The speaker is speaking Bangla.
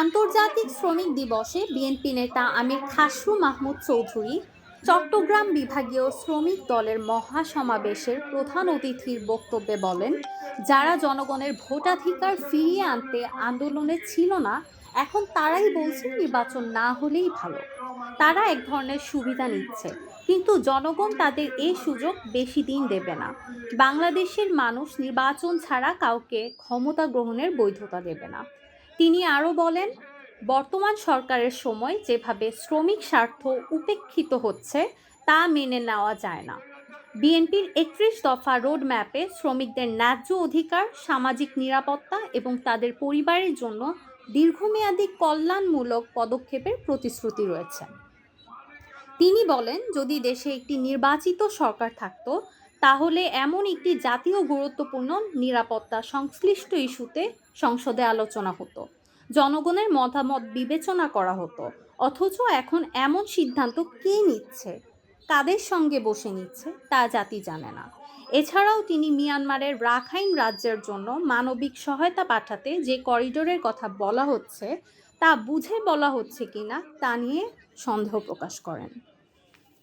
আন্তর্জাতিক শ্রমিক দিবসে বিএনপি নেতা আমির খাসরু মাহমুদ চৌধুরী চট্টগ্রাম বিভাগীয় শ্রমিক দলের মহাসমাবেশের প্রধান অতিথির বক্তব্যে বলেন, যারা জনগণের ভোটাধিকার ফিরিয়ে আনতে আন্দোলনে ছিল না, এখন তারাই বলছে নির্বাচন না হলেই ভালো। তারা এক ধরনের সুবিধা নিচ্ছে, কিন্তু জনগণ তাদের এই সুযোগ বেশি দিন দেবে না। বাংলাদেশের মানুষ নির্বাচন ছাড়া কাউকে ক্ষমতা গ্রহণের বৈধতা দেবে না। তিনি আরও বলেন, বর্তমান সরকারের সময় যেভাবে শ্রমিক স্বার্থ উপেক্ষিত হচ্ছে, তা মেনে নেওয়া যায় না। বিএনপির একত্রিশ দফা রোড ম্যাপে শ্রমিকদের ন্যায্য অধিকার, সামাজিক নিরাপত্তা এবং তাদের পরিবারের জন্য দীর্ঘমেয়াদী কল্যাণমূলক পদক্ষেপের প্রতিশ্রুতি রয়েছে। তিনি বলেন, যদি দেশে একটি নির্বাচিত সরকার থাকতো তাহলে এমন একটি জাতীয় গুরুত্বপূর্ণ নিরাপত্তা সংশ্লিষ্ট ইস্যুতে সংসদে আলোচনা হতো। জনগণের মতামত বিবেচনা করা হতো। অথচ এখন এমন সিদ্ধান্ত কে নিচ্ছে? কাদের সঙ্গে বসে নিচ্ছে? তা জাতি জানে না। এছাড়াও তিনি মিয়ানমারের রাখাইন রাজ্যের জন্য মানবিক সহায়তা পাঠাতে যে করিডোরের কথা বলা হচ্ছে, তা বুঝে বলা হচ্ছে কিনা তা নিয়ে সন্দেহ প্রকাশ করেন।